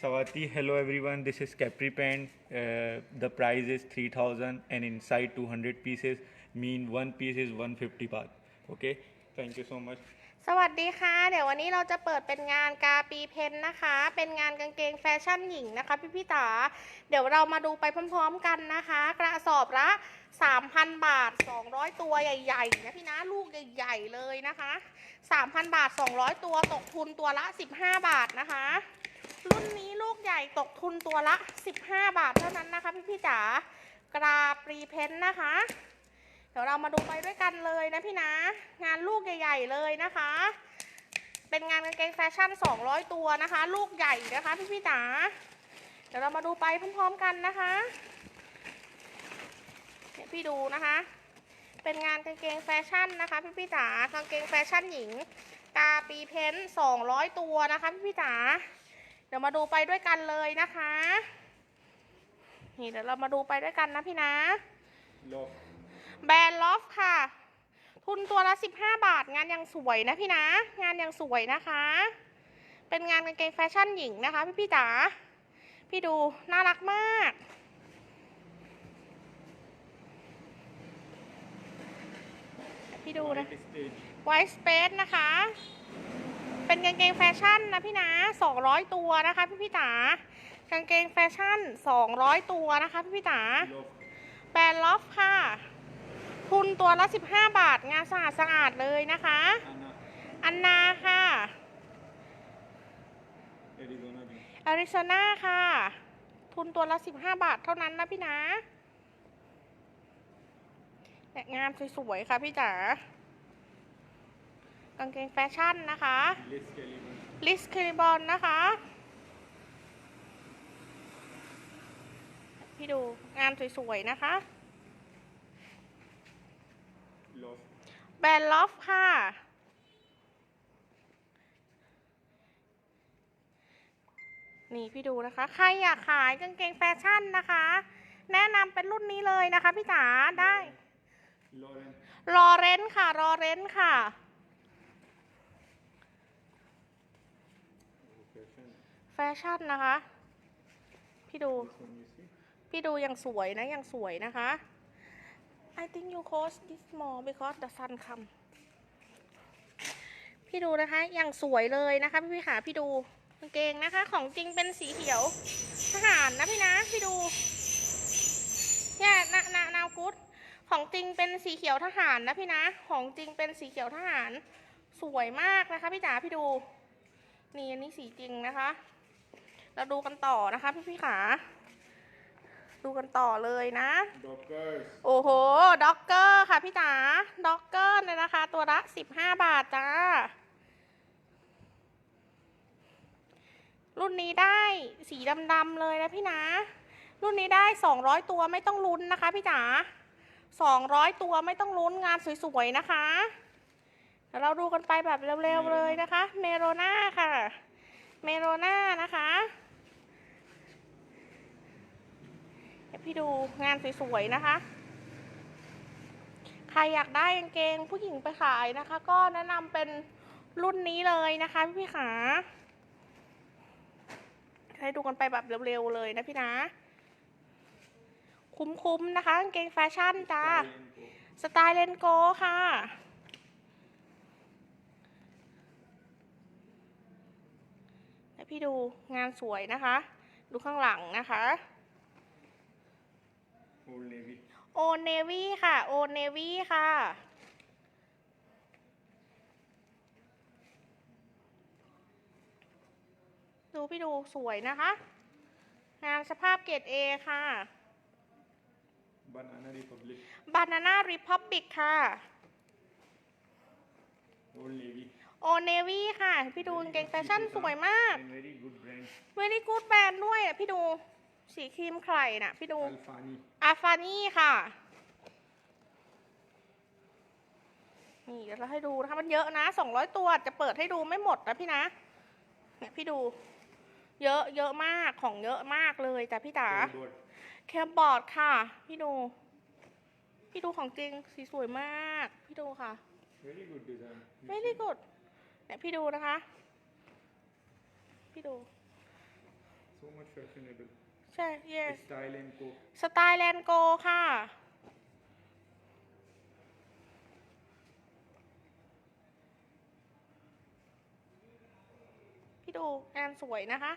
Savati, hello everyone. This is Capri Pen. Uh, the price is 3000 and inside 200 pieces. Mean one piece is 150 baht. Okay. Thank you so much. สวัสดีค่ะ เดี๋ยววันนี้เราจะเปิดเป็นงานกาปีเพนนะคะ เป็นงานกางเกงแฟชั่นหญิงนะคะ พี่พี่ตาเดี๋ยวเรามาดูไปพร้อมๆกันนะคะ กระสอบละ 3,000 บาท 200 ตัวใหญ่ๆนะพี่นะลูกใหญ่ๆเลยนะคะ 3,000 บาท 200 ตัวตกทุนตัวละ 15 บาทนะคะ รุ่นนี้ ลูกใหญ่ตกทุนตัวละ 15 บาทเท่านั้นนะคะ พี่พี่จ๋ากราปรีเพนนะคะ เดี๋ยวเรามาดูไปด้วยกันเลยนะพี่นะ งานลูกใหญ่ ๆ เลยนะคะ เป็นงานกางเกงแฟชั่น 200 ตัวนะคะ ลูกใหญ่นะคะพี่พี่จ๋าเดี๋ยวเรามาดูไปพร้อมๆกันนะคะเนี่ยพี่ดูนะคะ เป็นงานกางเกงแฟชั่นนะคะ พี่พี่จ๋ากางเกงแฟชั่นหญิงกาปีเพ้น200 ตัวนะคะ พี่พี่จ๋า เดี๋ยวมาดูไปด้วยกันเลยนะคะ นี่เดี๋ยวเรามาดูไปด้วยกันนะพี่นะ Love. แบรนด์ลอฟค่ะ ทุนตัวละ 15 บาท งานยังสวยนะพี่นะ งานยังสวยนะคะ เป็นงานกางเกงแฟชั่นหญิงนะคะ พี่พี่ๆจ๋า พี่ดูน่ารักมาก พี่ดูนะ White stage. White Space นะคะ เป็นกางเกงแฟชั่นนะพี่นะ200 ตัวนะคะพี่พี่จ๋ากางเกงแฟชั่น 200 ตัวนะคะพี่พี่จ๋าแบรนด์ลอฟค่ะ ทุนตัวละ 15 บาท งานสะอาดสะอาดเลยนะคะ อันนาค่ะแอริโซนาค่ะ ทุนตัวละ 15 บาทเท่านั้นนะพี่นะงานสวยๆค่ะพี่จ๋า กางเกงแฟชั่นนะคะ Liz Caliban. ลิสคริบอนนะคะ พี่ดูงานสวยๆ นะคะ Love. แบรนด์ลอฟค่ะ นี่พี่ดูนะคะ ใครอยากขายกางเกงแฟชั่นนะคะ แนะนำเป็นรุ่นนี้เลยนะคะพี่จ๋าได้ Lauren. รอเรนค่ะรอเรนค่ะ แฟชั่นนะคะ พี่ดู พี่ดูยังสวยนะยังสวยนะคะ I think you cost this more because the sun come พี่ดูนะคะยังสวยเลยนะคะ พี่พี่ขาพี่ดูกางเกงนะคะ ของจริงเป็นสีเขียวทหารนะพี่นะพี่ดูเนี่ยนานานากุดของจริงเป็นสีเขียวทหารนะพี่นะ ของจริงเป็นสีเขียวทหาร สวยมากนะคะพี่จ๋าพี่ดู นี่อันนี้สีจริงนะคะ เราดูกันต่อนะคะ พี่พี่ขาดูกันต่อเลยนะโอ้โหด็อกเกอร์ค่ะพี่จ๋าด็อกเกอร์ในราคาตัวละ15บห้าบาทจ้า รุ่นนี้ได้สีดำๆเลยนะพี่นะ รุ่นนี้ได้200ตัวไม่ต้องลุ้นนะคะพี่จ๋า200ตัวไม่ต้องลุ้นงานสวยๆนะคะ เดี๋ยวเราดูกันไปแบบเร็วๆเลยนะคะ เมโรนาค่ะ เมโรนานะคะเดี๋ยวพี่ดูงานสวยๆนะคะ ใครอยากได้กางเกงผู้หญิงไปขายนะคะ ก็แนะนำเป็นรุ่นนี้เลยนะคะพี่พี่ๆขาให้ดูกันไปแบบเร็วๆเลยนะพี่นะ คุ้มๆนะคะกางเกงแฟชั่นจ้า สไตล์เลนโกค่ะ ให้ พี่ดูงานสวยนะคะ ดูข้างหลังนะคะ Old Navy. โอเนวี่ค่ะ โอเนวี่ค่ะ ดูพี่ดูสวยนะคะ งานสภาพเกรด A ค่ะ Banana Republic. Banana Republic ค่ะ Old Navy. โอเนวี่ค่ะ พี่ดูกางเกงแฟชั่นสวยมาก And very good brand. เวลี่กูดแบรนด์ด้วยอะพี่ดูสีครีมไข่น่ะ พี่ดู Alfani. อาฟานี่ค่ะ นี่เดี๋ยวเราให้ดูนะคะมันเยอะนะสองร้อยตัวจะเปิดให้ดูไม่หมดนะพี่นะ เนี่ยพี่ดู เยอะเยอะมากของเยอะมากเลยแต่พี่จ๋า Board. แคมบอร์ดค่ะ พี่ดู พี่ดูของจริงสีสวยมาก พี่ดูค่ะ Very good design. ไม่ได้กด เนี่ยพี่ดูนะคะ พี่ดู so much fashionable ใช่ yes style and co สไตล์แลนโกค่ะ พี่ดูงานสวยนะคะ